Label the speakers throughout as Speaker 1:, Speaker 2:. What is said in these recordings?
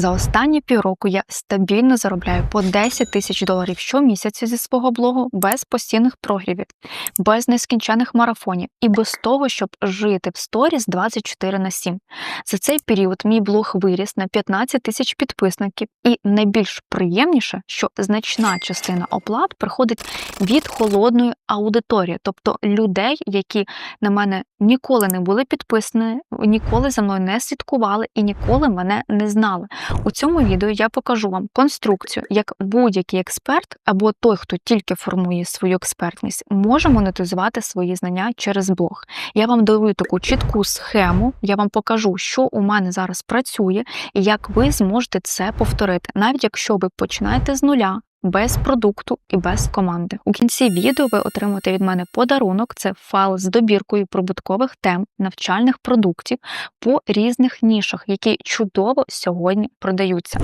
Speaker 1: За останні півроку я стабільно заробляю по 10 тисяч доларів щомісяця зі свого блогу без постійних прогрівів, без нескінчених марафонів і без того, щоб жити в сторіс 24 на 7. За цей період мій блог виріс на 15 тисяч підписників, і найбільш приємніше, що значна частина оплат приходить від холодної аудиторії, тобто людей, які на мене ніколи не були підписані, ніколи за мною не слідкували і ніколи мене не знали. У цьому відео я покажу вам конструкцію, як будь-який експерт або той, хто тільки формує свою експертність, може монетизувати свої знання через блог. Я вам даю таку чітку схему, я вам покажу, що у мене зараз працює, і як ви зможете це повторити, навіть якщо ви починаєте з нуля без продукту і без команди. У кінці відео ви отримаєте від мене подарунок. Це файл з добіркою прибуткових тем, навчальних продуктів по різних нішах, які чудово сьогодні продаються.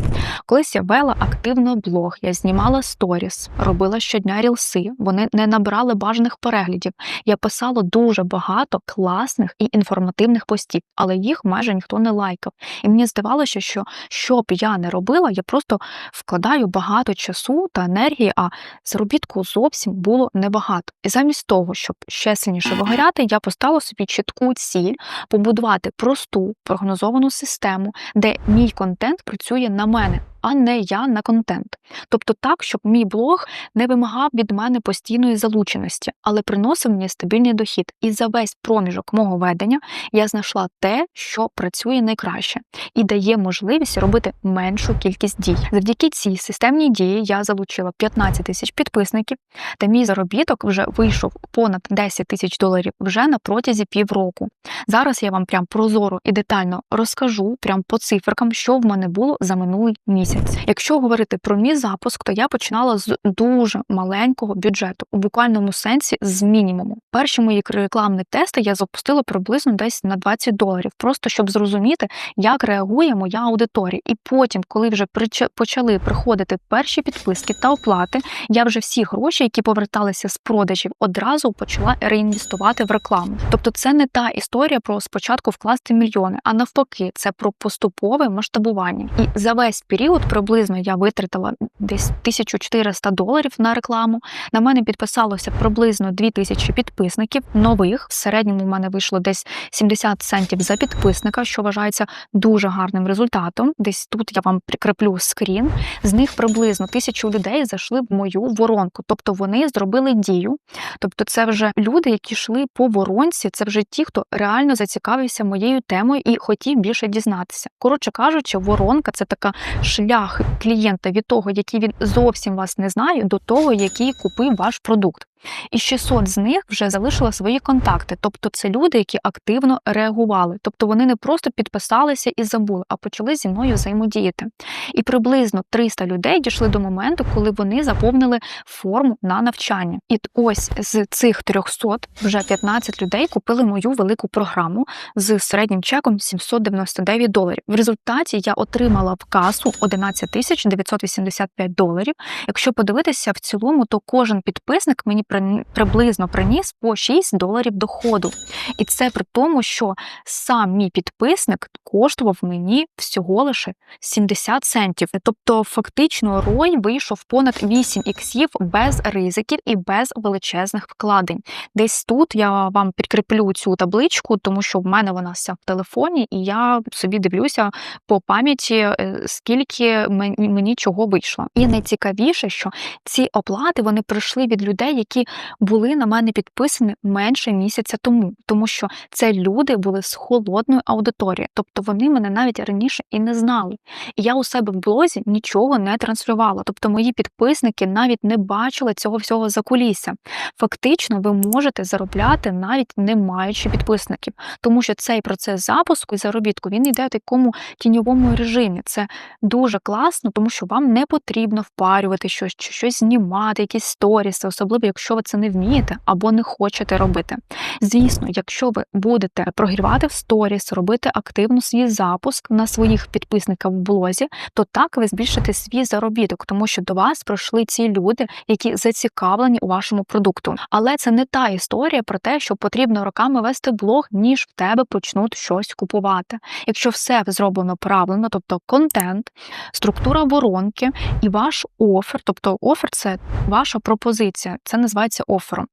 Speaker 1: Колись я вела активно блог, я знімала сторіс, робила щодня рілси. Вони не набрали бажаних переглядів. Я писала дуже багато класних і інформативних постів, але їх майже ніхто не лайкав. І мені здавалося, що що б я не робила, я просто вкладаю багато часу та енергії, а заробітку зовсім було небагато. І замість того, щоб ще сильніше вигоряти, я поставила собі чітку ціль побудувати просту прогнозовану систему, де мій контент працює на мене а не я на контент. Тобто так, щоб мій блог не вимагав від мене постійної залученості, але приносив мені стабільний дохід. І за весь проміжок мого ведення я знайшла те, що працює найкраще, і дає можливість робити меншу кількість дій. Завдяки цій системній дії я залучила 15 тисяч підписників, та мій заробіток вже вийшов понад 10 тисяч доларів вже на протязі півроку. Зараз я вам прям прозоро і детально розкажу прям по циферкам, що в мене було за минулий місяць місяць. Якщо говорити про мій запуск, то я починала з дуже маленького бюджету, у буквальному сенсі з мінімуму. Перші мої рекламні тести я запустила приблизно десь на 20 доларів, просто щоб зрозуміти, як реагує моя аудиторія. І потім, коли вже почали приходити перші підписки та оплати, я вже всі гроші, які поверталися з продажів, одразу почала реінвестувати в рекламу. Тобто, це не та історія про спочатку вкласти мільйони, а навпаки, це про поступове масштабування. І за весь період приблизно я витратила десь 1400 доларів на рекламу. На мене підписалося приблизно 2000 підписників нових. В середньому в мене вийшло десь 70 центів за підписника, що вважається дуже гарним результатом. Десь тут я вам прикріплю скрін. З них приблизно тисячу людей зайшли в мою воронку, тобто вони зробили дію. Тобто, це вже люди, які йшли по воронці. Це вже ті, хто реально зацікавився моєю темою і хотів більше дізнатися. Коротше кажучи, воронка це така шлях шлях клієнта від того, який він зовсім вас не знає, до того, який купив ваш продукт і 600 з них вже залишили свої контакти. Тобто це люди, які активно реагували. Тобто вони не просто підписалися і забули, а почали зі мною взаємодіяти. І приблизно 300 людей дійшли до моменту, коли вони заповнили форму на навчання. І ось з цих 300 вже 15 людей купили мою велику програму з середнім чеком 799 доларів. В результаті я отримала в касу 11 тисяч 985 доларів. Якщо подивитися в цілому, то кожен підписник мені приблизно приніс по 6 доларів доходу. І це при тому, що сам мій підписник коштував мені всього лише 70 центів. Тобто, фактично, рой вийшов понад 8 іксів без ризиків і без величезних вкладень. Десь тут я вам підкріплю цю табличку, тому що в мене вона вся в телефоні, і я собі дивлюся по пам'яті, е, скільки мені чого вийшло. І найцікавіше, що ці оплати вони прийшли від людей, які які були на мене підписані менше місяця тому, тому що це люди були з холодною аудиторією, тобто вони мене навіть раніше і не знали. І я у себе в блозі нічого не транслювала. Тобто мої підписники навіть не бачили цього всього за кулісся. Фактично, ви можете заробляти навіть не маючи підписників, тому що цей процес запуску і заробітку він йде в такому тіньовому режимі. Це дуже класно, тому що вам не потрібно впарювати щось, щось знімати, якісь сторіси, особливо якщо якщо ви це не вмієте або не хочете робити. Звісно, якщо ви будете прогрівати в сторіс, робити активно свій запуск на своїх підписників в блозі, то так ви збільшите свій заробіток, тому що до вас пройшли ці люди, які зацікавлені у вашому продукту. Але це не та історія про те, що потрібно роками вести блог, ніж в тебе почнуть щось купувати. Якщо все зроблено правильно, тобто контент, структура воронки і ваш офер, тобто офер це ваша пропозиція, це називається офером.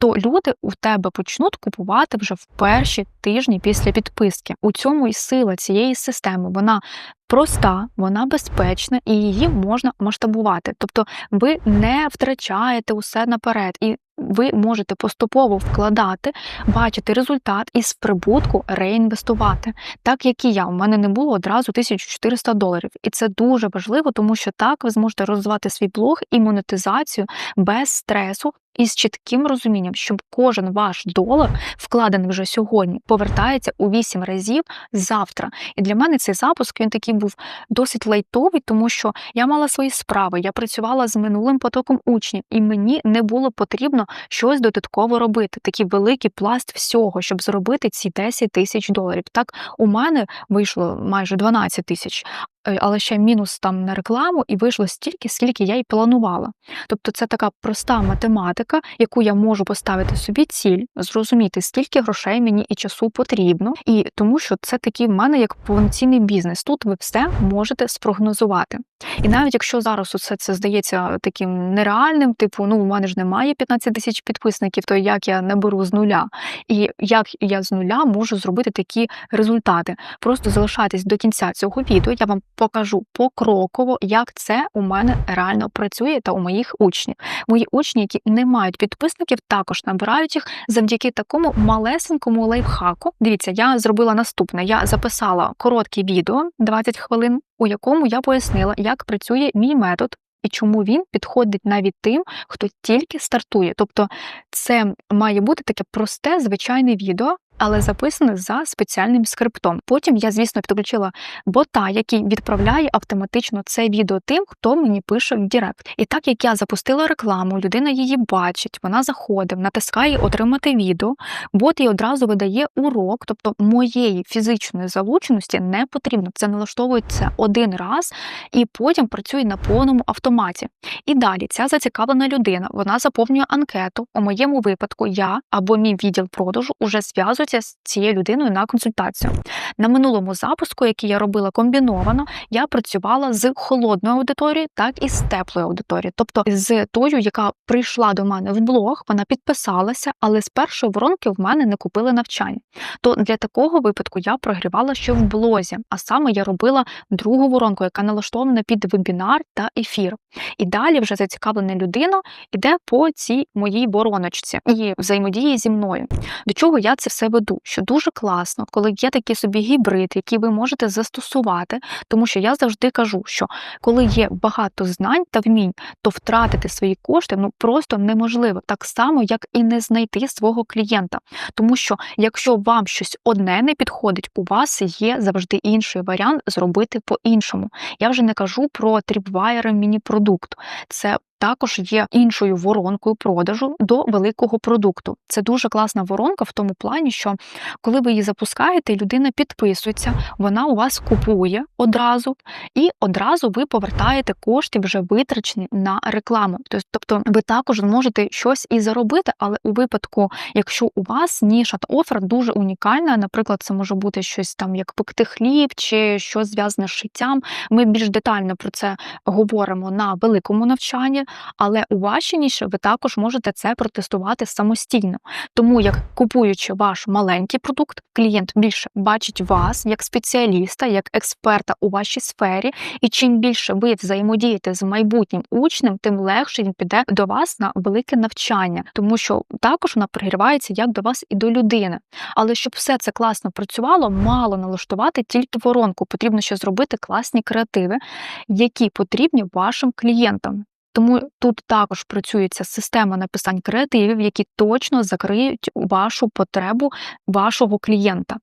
Speaker 1: То люди у тебе почнуть купувати вже в перші тижні після підписки. У цьому і сила цієї системи. Вона проста, вона безпечна і її можна масштабувати. Тобто ви не втрачаєте усе наперед, і ви можете поступово вкладати, бачити результат і з прибутку реінвестувати. Так як і я, у мене не було одразу 1400 доларів. І це дуже важливо, тому що так ви зможете розвивати свій блог і монетизацію без стресу. І з чітким розумінням, що кожен ваш долар, вкладений вже сьогодні, повертається у 8 разів завтра. І для мене цей запуск він такий був досить лайтовий, тому що я мала свої справи, я працювала з минулим потоком учнів, і мені не було потрібно щось додатково робити. Такий великий пласт всього, щоб зробити ці 10 тисяч доларів. Так у мене вийшло майже 12 тисяч. Е, але ще мінус там на рекламу, і вийшло стільки, скільки я й планувала. Тобто це така проста математика, яку я можу поставити собі ціль, зрозуміти, скільки грошей мені і часу потрібно, і тому що це такий в мене як повноцінний бізнес. Тут ви все можете спрогнозувати. І навіть якщо зараз усе це здається таким нереальним, типу, ну у мене ж немає 15 тисяч підписників, то як я не беру з нуля, і як я з нуля можу зробити такі результати. Просто залишайтесь до кінця цього відео. Я вам покажу покроково, як це у мене реально працює та у моїх учнів. Мої учні, які не мають підписників, також набирають їх завдяки такому малесенькому лайфхаку. Дивіться, я зробила наступне: я записала коротке відео 20 хвилин, у якому я пояснила, як працює мій метод. І чому він підходить навіть тим, хто тільки стартує. Тобто це має бути таке просте, звичайне відео, але записане за спеціальним скриптом. Потім я, звісно, підключила бота, який відправляє автоматично це відео тим, хто мені пише в Директ. І так як я запустила рекламу, людина її бачить, вона заходить, натискає отримати відео, бот їй одразу видає урок, тобто моєї фізичної залученості не потрібно. Це налаштовується один раз і потім працює на повному автоматі. І далі ця зацікавлена людина вона заповнює анкету. У моєму випадку я або мій відділ продажу уже зв'язують зв'яжуться з цією людиною на консультацію. На минулому запуску, який я робила комбіновано, я працювала з холодною аудиторією, так і з теплою аудиторією, тобто з тою, яка прийшла до мене в блог, вона підписалася, але з першої воронки в мене не купили навчання. То для такого випадку я прогрівала ще в блозі, а саме я робила другу воронку, яка налаштована під вебінар та ефір. І далі вже зацікавлена людина йде по цій моїй вороночці і взаємодії зі мною. До чого я це все веду? Що дуже класно, коли є такий собі гібрид, який ви можете застосувати, тому що я завжди кажу, що коли є багато знань та вмінь, то втратити свої кошти ну просто неможливо, так само, як і не знайти свого клієнта. Тому що якщо вам щось одне не підходить, у вас є завжди інший варіант зробити по-іншому. Я вже не кажу про тріпвайери міні-продукт. Це також є іншою воронкою продажу до великого продукту. Це дуже класна воронка в тому плані, що коли ви її запускаєте, людина підписується, вона у вас купує одразу, і одразу ви повертаєте кошти вже витрачені на рекламу. Тобто ви також можете щось і заробити, але у випадку, якщо у вас ніша та офер дуже унікальна, наприклад, це може бути щось там, як пекти хліб, чи щось зв'язане з шиттям. Ми більш детально про це говоримо на великому навчанні але у вашій ніші ви також можете це протестувати самостійно. Тому, як купуючи ваш маленький продукт, клієнт більше бачить вас як спеціаліста, як експерта у вашій сфері, і чим більше ви взаємодієте з майбутнім учнем, тим легше він піде до вас на велике навчання, тому що також вона пригрівається як до вас і до людини. Але щоб все це класно працювало, мало налаштувати тільки воронку. Потрібно ще зробити класні креативи, які потрібні вашим клієнтам. Тому тут також працюється система написань креативів, які точно закриють вашу потребу вашого клієнта.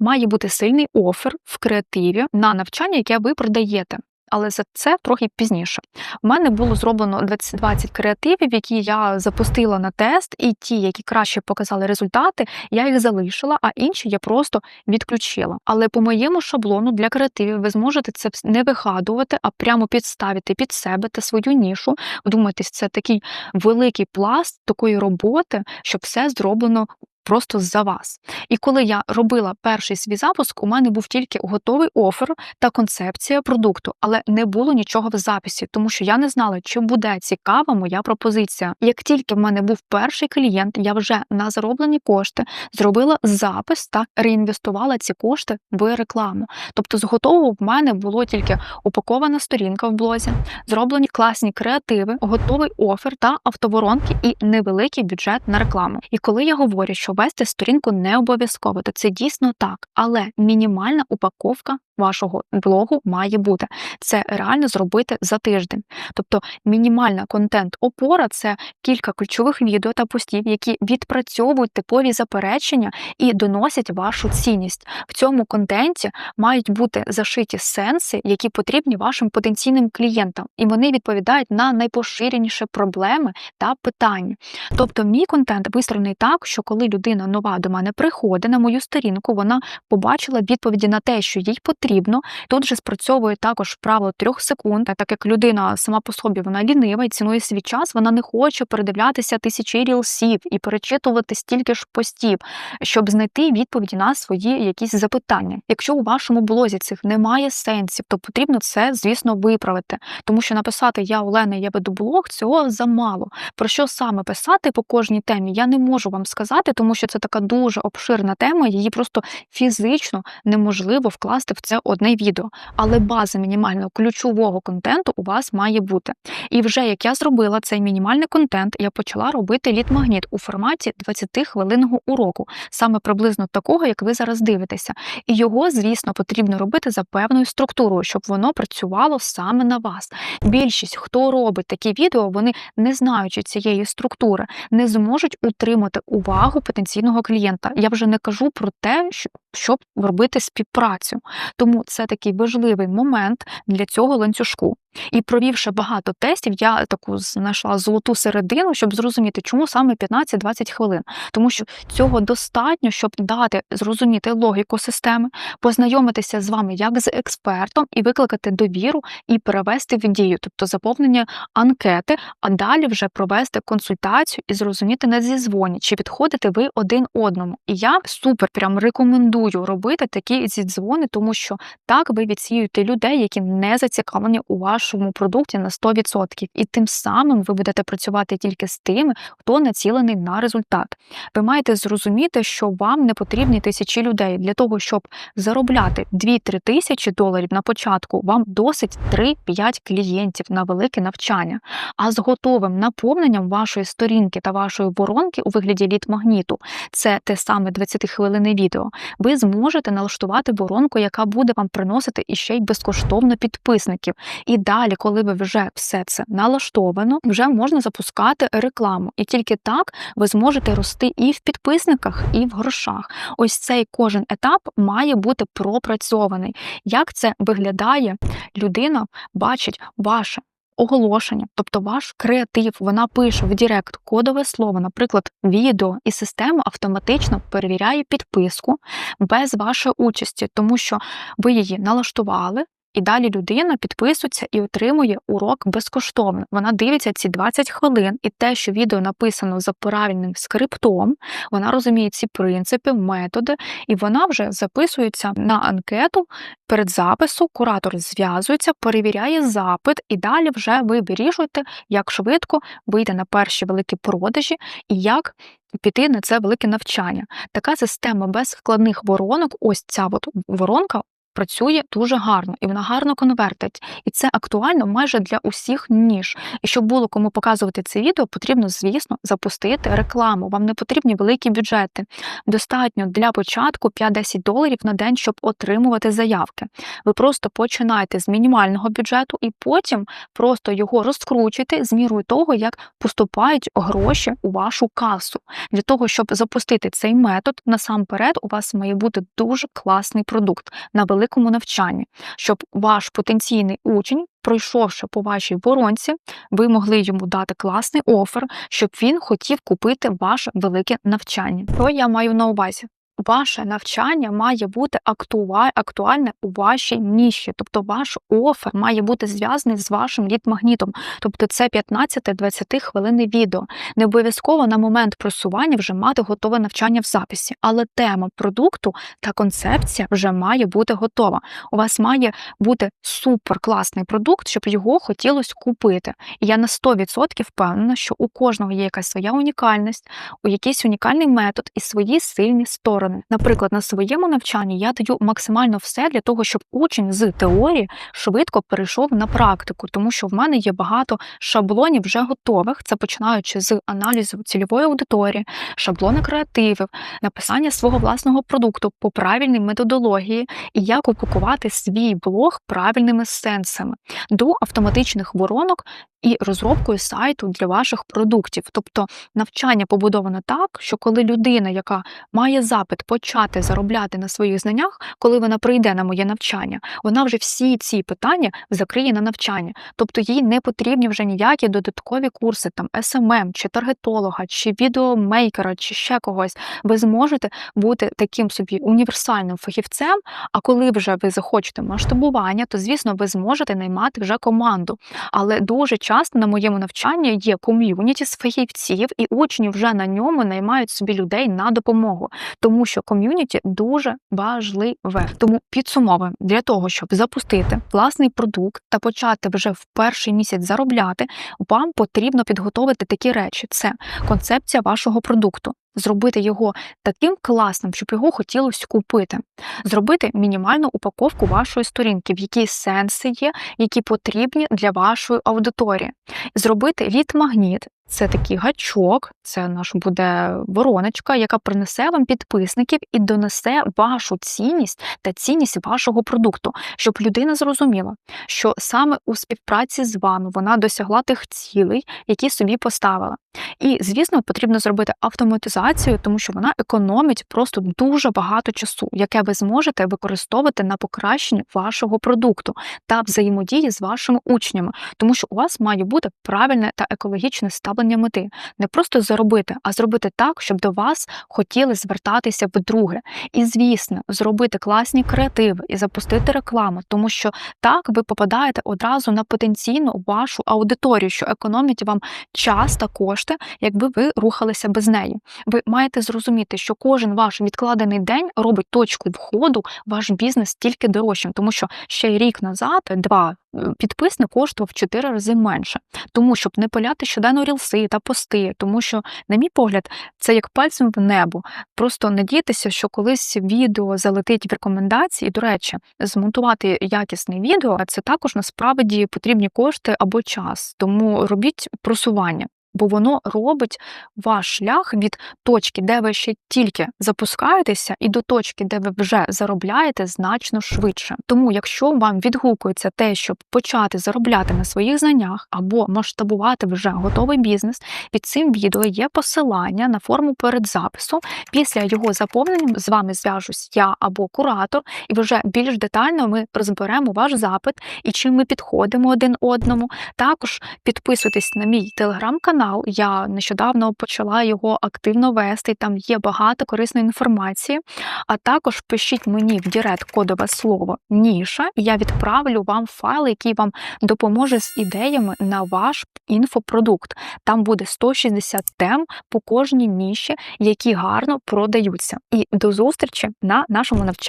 Speaker 1: Має бути сильний офер в креативі на навчання, яке ви продаєте. Але за це трохи пізніше. У мене було зроблено 20, 20 креативів, які я запустила на тест, і ті, які краще показали результати, я їх залишила, а інші я просто відключила. Але по моєму шаблону для креативів ви зможете це не вигадувати, а прямо підставити під себе та свою нішу. Вдумайтесь, це такий великий пласт такої роботи, щоб все зроблено просто за вас. І коли я робила перший свій запуск, у мене був тільки готовий офер та концепція продукту, але не було нічого в записі, тому що я не знала, чи буде цікава моя пропозиція. Як тільки в мене був перший клієнт, я вже на зароблені кошти зробила запис та реінвестувала ці кошти в рекламу. Тобто, з готового в мене було тільки упакована сторінка в блозі, зроблені класні креативи, готовий офер та автоворонки і невеликий бюджет на рекламу. І коли я говорю, що вести сторінку не обов'язково, то це дійсно так, але мінімальна упаковка вашого блогу має бути. Це реально зробити за тиждень. Тобто мінімальна контент-опора це кілька ключових відео та постів, які відпрацьовують типові заперечення і доносять вашу цінність. В цьому контенті мають бути зашиті сенси, які потрібні вашим потенційним клієнтам, і вони відповідають на найпоширеніші проблеми та питання. Тобто, мій контент вистроєний так, що коли людина нова до мене приходить на мою сторінку, вона побачила відповіді на те, що їй потрібно потрібно. Тут же спрацьовує також правило трьох секунд, так як людина сама по собі вона лінива і цінує свій час, вона не хоче передивлятися тисячі рілсів і перечитувати стільки ж постів, щоб знайти відповіді на свої якісь запитання. Якщо у вашому блозі цих немає сенсів, то потрібно це, звісно, виправити, тому що написати Я Олена, я веду блог цього замало. Про що саме писати по кожній темі, я не можу вам сказати, тому що це така дуже обширна тема, її просто фізично неможливо вкласти в це це одне відео, але база мінімального ключового контенту у вас має бути. І вже як я зробила цей мінімальний контент, я почала робити лід-магніт у форматі 20-хвилинного уроку, саме приблизно такого, як ви зараз дивитеся. І його, звісно, потрібно робити за певною структурою, щоб воно працювало саме на вас. Більшість, хто робить такі відео, вони, не знаючи цієї структури, не зможуть утримати увагу потенційного клієнта. Я вже не кажу про те, щоб робити співпрацю. Тому це такий важливий момент для цього ланцюжку. І провівши багато тестів, я таку знайшла золоту середину, щоб зрозуміти, чому саме 15-20 хвилин. Тому що цього достатньо, щоб дати зрозуміти логіку системи, познайомитися з вами як з експертом і викликати довіру і перевести в дію, тобто заповнення анкети, а далі вже провести консультацію і зрозуміти на зізвоні, чи підходите ви один одному. І я супер прям рекомендую робити такі зідзвони, тому що так ви відсіюєте людей, які не зацікавлені у вашому вашому продукті на 100%. І тим самим ви будете працювати тільки з тими, хто націлений на результат. Ви маєте зрозуміти, що вам не потрібні тисячі людей для того, щоб заробляти 2-3 тисячі доларів на початку. Вам досить 3-5 клієнтів на велике навчання. А з готовим наповненням вашої сторінки та вашої воронки у вигляді лід-магніту, це те саме 20 хвилини відео. Ви зможете налаштувати воронку, яка буде вам приносити іще й безкоштовно підписників. І далі, коли ви вже все це налаштовано, вже можна запускати рекламу. І тільки так ви зможете рости і в підписниках, і в грошах. Ось цей кожен етап має бути пропрацьований. Як це виглядає, людина бачить ваше. Оголошення, тобто ваш креатив, вона пише в Директ кодове слово, наприклад, відео, і система автоматично перевіряє підписку без вашої участі, тому що ви її налаштували, і далі людина підписується і отримує урок безкоштовно. Вона дивиться ці 20 хвилин, і те, що відео написано за правильним скриптом, вона розуміє ці принципи, методи, і вона вже записується на анкету перед запису. Куратор зв'язується, перевіряє запит, і далі вже ви вирішуєте, як швидко вийти на перші великі продажі і як. Піти на це велике навчання. Така система без складних воронок, ось ця от воронка працює дуже гарно і вона гарно конвертить. І це актуально майже для усіх ніж. І щоб було кому показувати це відео, потрібно, звісно, запустити рекламу. Вам не потрібні великі бюджети. Достатньо для початку 5-10 доларів на день, щоб отримувати заявки. Ви просто починаєте з мінімального бюджету і потім просто його розкручуєте з мірою того, як поступають гроші у вашу касу. Для того, щоб запустити цей метод, насамперед, у вас має бути дуже класний продукт на великому навчанні, щоб ваш потенційний учень, пройшовши по вашій воронці, ви могли йому дати класний офер, щоб він хотів купити ваше велике навчання. Що я маю на увазі. Ваше навчання має бути актуальне у вашій ніші, тобто ваш офер має бути зв'язаний з вашим лід-магнітом, тобто це 15-20 хвилини відео. Не обов'язково на момент просування вже мати готове навчання в записі, але тема продукту та концепція вже має бути готова. У вас має бути супер класний продукт, щоб його хотілося купити. І я на 100% впевнена, що у кожного є якась своя унікальність, у якийсь унікальний метод і свої сильні сторони. Наприклад, на своєму навчанні я даю максимально все для того, щоб учень з теорії швидко перейшов на практику, тому що в мене є багато шаблонів вже готових. Це починаючи з аналізу цільової аудиторії, шаблони креативів, написання свого власного продукту по правильній методології і як упакувати свій блог правильними сенсами до автоматичних воронок і розробкою сайту для ваших продуктів. Тобто навчання побудовано так, що коли людина, яка має запит почати заробляти на своїх знаннях, коли вона прийде на моє навчання, вона вже всі ці питання закриє на навчання. Тобто їй не потрібні вже ніякі додаткові курси, там SMM, чи таргетолога, чи відеомейкера, чи ще когось. Ви зможете бути таким собі універсальним фахівцем. А коли вже ви захочете масштабування, то звісно ви зможете наймати вже команду. Але дуже часто на моєму навчанні є ком'юніті з фахівців, і учні вже на ньому наймають собі людей на допомогу, тому що ком'юніті дуже важливе. Тому підсумовуємо для того, щоб запустити власний продукт та почати вже в перший місяць заробляти, вам потрібно підготовити такі речі: це концепція вашого продукту. Зробити його таким класним, щоб його хотілося купити, зробити мінімальну упаковку вашої сторінки, в якій сенси є, які потрібні для вашої аудиторії, зробити лід-магніт. Це такий гачок, це наш буде вороночка, яка принесе вам підписників і донесе вашу цінність та цінність вашого продукту, щоб людина зрозуміла, що саме у співпраці з вами вона досягла тих цілей, які собі поставила. І, звісно, потрібно зробити автоматизацію, тому що вона економить просто дуже багато часу, яке ви зможете використовувати на покращення вашого продукту та взаємодії з вашими учнями, тому що у вас має бути правильне та екологічне ставлення мети. Не просто заробити, а зробити так, щоб до вас хотіли звертатися вдруге. І, звісно, зробити класні креативи і запустити рекламу, тому що так ви попадаєте одразу на потенційну вашу аудиторію, що економить вам час та кошти, якби ви рухалися без неї. Ви маєте зрозуміти, що кожен ваш відкладений день робить точку входу в ваш бізнес тільки дорожчим, тому що ще рік назад, два. Е, Підписник коштував в 4 рази менше, тому щоб не пиляти щоденно рілси та пости, тому що, на мій погляд, це як пальцем в небо. Просто надіятися, що колись відео залетить в рекомендації. До речі, змонтувати якісне відео це також насправді потрібні кошти або час. Тому робіть просування. Бо воно робить ваш шлях від точки, де ви ще тільки запускаєтеся, і до точки, де ви вже заробляєте, значно швидше. Тому, якщо вам відгукується те, щоб почати заробляти на своїх знаннях або масштабувати вже готовий бізнес, під цим відео є посилання на форму передзапису. Після його заповнення з вами зв'яжусь я або куратор, і вже більш детально ми розберемо ваш запит і чим ми підходимо один одному. Також підписуйтесь на мій телеграм-канал. Я нещодавно почала його активно вести. Там є багато корисної інформації. А також пишіть мені в Дірект кодове слово ніша, і я відправлю вам файл, який вам допоможе з ідеями на ваш інфопродукт. Там буде 160 тем по кожній ніші, які гарно продаються. І до зустрічі на нашому навчанні.